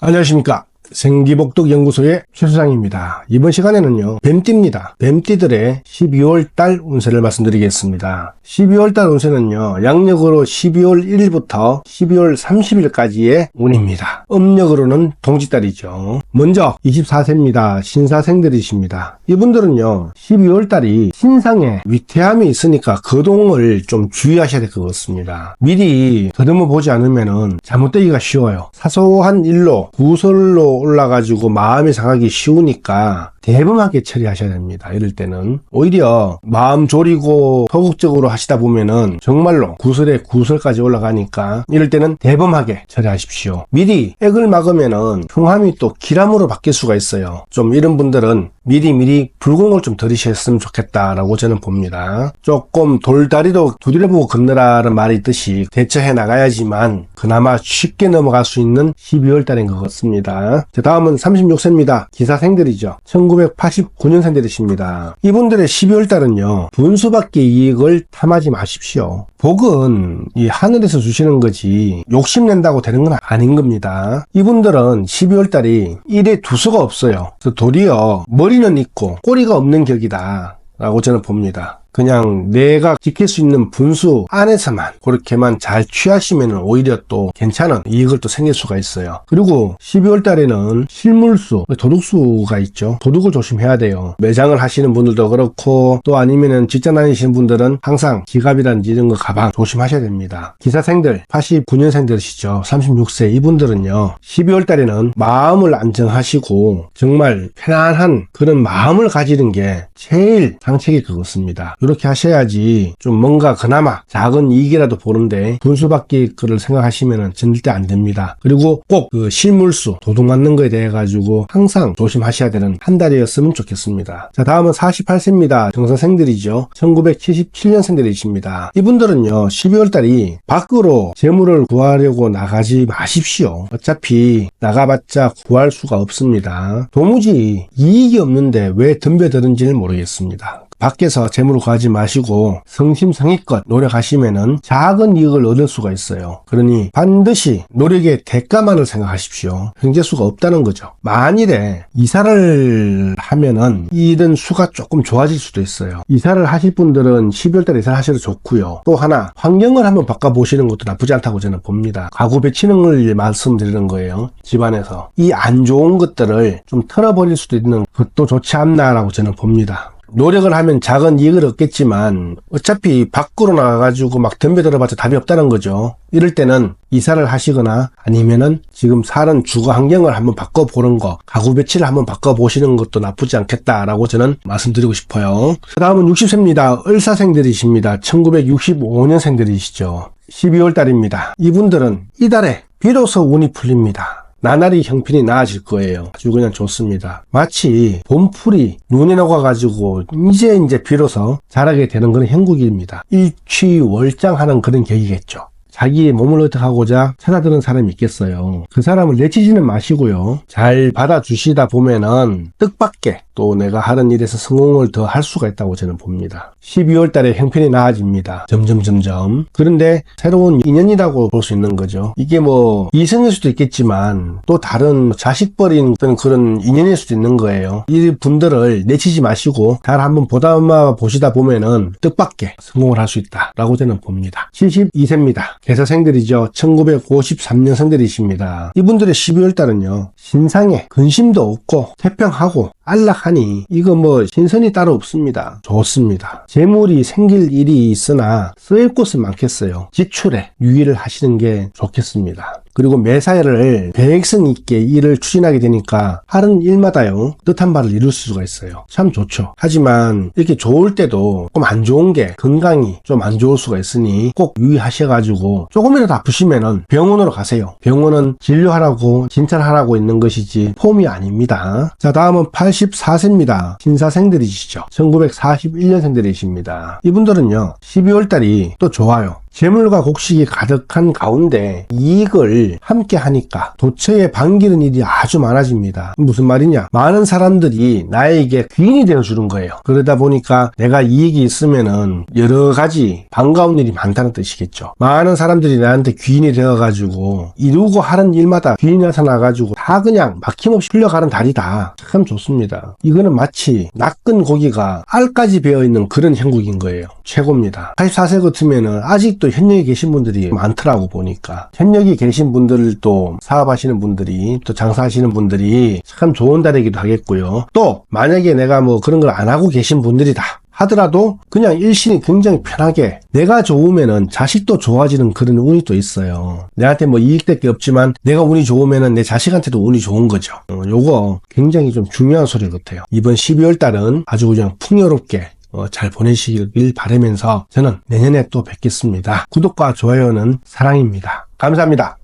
안녕하십니까. 생기복덕연구소의 최소장입니다. 이번 시간에는요, 뱀띠입니다. 뱀띠들의 12월 달 운세를 말씀드리겠습니다. 12월 달 운세는요, 양력으로 12월 1일부터 12월 30일까지의 운입니다. 음력으로는 동지달이죠. 먼저 24세입니다. 신사생들이십니다. 이분들은요, 12월 달이 신상에 위태함이 있으니까 거동을 좀 주의하셔야 될 것 같습니다. 미리 더듬어 보지 않으면은 잘못되기가 쉬워요. 사소한 일로 구설로 올라가지고 마음이 상하기 쉬우니까 대범하게 처리하셔야 됩니다. 이럴 때는 오히려 마음 졸이고 소극적으로 하시다 보면은 정말로 구설에 구설까지 올라가니까 이럴 때는 대범하게 처리하십시오. 미리 액을 막으면은 흉함이 또 기람으로 바뀔 수가 있어요. 좀 이런 분들은 미리 미리 불공을 좀 들이셨으면 좋겠다라고 저는 봅니다. 조금 돌다리도 두드려보고 건너라는 말이 있듯이 대처해 나가야지만 그나마 쉽게 넘어갈 수 있는 12월 달인 것 같습니다. 자, 다음은 36세입니다. 기사생들이죠. 1989년생 들이십니다. 이분들의 12월 달은요, 분수밖에 이익을 탐하지 마십시오. 복은 이 하늘에서 주시는 거지 욕심낸다고 되는 건 아닌 겁니다. 이분들은 12월 달이 일에 두수가 없어요. 도리어 머리는 있고 꼬리가 없는 격이다. 라고 저는 봅니다. 그냥 내가 지킬 수 있는 분수 안에서만 그렇게만 잘 취하시면 오히려 또 괜찮은 이익을 또 생길 수가 있어요. 그리고 12월 달에는 실물수, 도둑수가 있죠. 도둑을 조심해야 돼요. 매장을 하시는 분들도 그렇고 또 아니면은 직장 다니시는 분들은 항상 지갑이라든지 이런 거 가방 조심하셔야 됩니다. 기사생들 89년생들이시죠. 36세 이분들은요. 12월 달에는 마음을 안정하시고 정말 편안한 그런 마음을 가지는 게 제일 것 같습니다. 이렇게 하셔야지 좀 뭔가 그나마 작은 이익이라도 보는데 분수밖에 거를 생각하시면 절대 안 됩니다. 그리고 꼭 그 실물수 도둑 맞는 거에 대해 가지고 항상 조심하셔야 되는 한 달이었으면 좋겠습니다. 자 다음은 48세입니다. 정사생들이죠. 1977년생들이십니다. 이분들은요 12월 달이 밖으로 재물을 구하려고 나가지 마십시오. 어차피 나가봤자 구할 수가 없습니다. 도무지 이익이 없는데 왜 덤벼드는지는 모르겠습니다. 밖에서 재물을 구하지 마시고 성심성의껏 노력하시면은 작은 이익을 얻을 수가 있어요. 그러니 반드시 노력의 대가만을 생각하십시오. 형제수가 없다는 거죠. 만일에 이사를 하면은 이런 수가 조금 좋아질 수도 있어요. 이사를 하실 분들은 12월 달에 이사를 하셔도 좋고요. 또 하나 환경을 한번 바꿔 보시는 것도 나쁘지 않다고 저는 봅니다. 가구 배치는 걸 말씀드리는 거예요. 집안에서 이 안 좋은 것들을 좀 털어버릴 수도 있는 것도 좋지 않나라고 저는 봅니다. 노력을 하면 작은 이익을 얻겠지만 어차피 밖으로 나가가지고 막 덤벼들어봤자 답이 없다는 거죠. 이럴 때는 이사를 하시거나 아니면은 지금 사는 주거 환경을 한번 바꿔보는 거, 가구 배치를 한번 바꿔보시는 것도 나쁘지 않겠다라고 저는 말씀드리고 싶어요. 그 다음은 60세입니다. 을사생들이십니다. 1965년생들이시죠. 12월 달입니다. 이분들은 이달에 비로소 운이 풀립니다. 나날이 형편이 나아질 거예요. 아주 그냥 좋습니다. 마치 봄풀이 눈에 녹아가지고 이제 이제 비로소 자라게 되는 그런 형국입니다. 일취월장하는 그런 격이겠죠. 자기의 몸을 어떡하고자 찾아드는 사람이 있겠어요. 그 사람을 내치지는 마시고요. 잘 받아주시다 보면은 뜻밖의 또 내가 하는 일에서 성공을 더 할 수가 있다고 저는 봅니다. 12월 달에 형편이 나아집니다. 점점 점점. 그런데 새로운 인연이라고 볼 수 있는 거죠. 이게 뭐 이성일 수도 있겠지만 또 다른 자식 버린 어떤 그런 인연일 수도 있는 거예요. 이 분들을 내치지 마시고 잘 한번 보다마 보시다 보면은 뜻밖의 성공을 할 수 있다라고 저는 봅니다. 72세입니다. 개사생들이죠. 1953년 생들이십니다. 이분들의 12월 달은요. 신상에 근심도 없고 태평하고 안락하니 이거 뭐 신선이 따로 없습니다. 좋습니다. 재물이 생길 일이 있으나 쓰일 곳은 많겠어요. 지출에 유의를 하시는 게 좋겠습니다. 그리고 매사를 계획성 있게 일을 추진하게 되니까 하는 일마다요 뜻한 바를 이룰 수가 있어요. 참 좋죠. 하지만 이렇게 좋을 때도 조금 안 좋은 게 건강이 좀 안 좋을 수가 있으니 꼭 유의하셔가지고 조금이라도 아프시면은 병원으로 가세요. 병원은 진료하라고 진찰하라고 있는 것이지 폼이 아닙니다. 자 다음은 84세입니다. 신사생들이시죠. 1941년생들이십니다. 이분들은요 12월달이 또 좋아요. 재물과 곡식이 가득한 가운데 이익을 함께 하니까 도처에 반기는 일이 아주 많아집니다. 무슨 말이냐? 많은 사람들이 나에게 귀인이 되어 주는 거예요. 그러다 보니까 내가 이익이 있으면은 여러 가지 반가운 일이 많다는 뜻이겠죠. 많은 사람들이 나한테 귀인이 되어 가지고 이루고 하는 일마다 귀인이 나타나 가지고 다 그냥 막힘없이 흘러가는 달이다. 참 좋습니다. 이거는 마치 낚은 고기가 알까지 배어 있는 그런 형국인 거예요. 최고입니다. 84세 같으면은 아직도 현역에 계신 분들이 많더라고 보니까 현역에 계신 분들도 사업하시는 분들이 또 장사하시는 분들이 참 좋은 달이기도 하겠고요. 또 만약에 내가 뭐 그런 걸 안 하고 계신 분들이다. 하더라도 그냥 일신이 굉장히 편하게 내가 좋으면은 자식도 좋아지는 그런 운이 또 있어요. 내한테 뭐 이익될 게 없지만 내가 운이 좋으면은 내 자식한테도 운이 좋은 거죠. 어, 요거 굉장히 좀 중요한 소리 같아요. 이번 12월 달은 아주 그냥 풍요롭게 어, 잘 보내시길 바라면서 저는 내년에 또 뵙겠습니다. 구독과 좋아요는 사랑입니다. 감사합니다.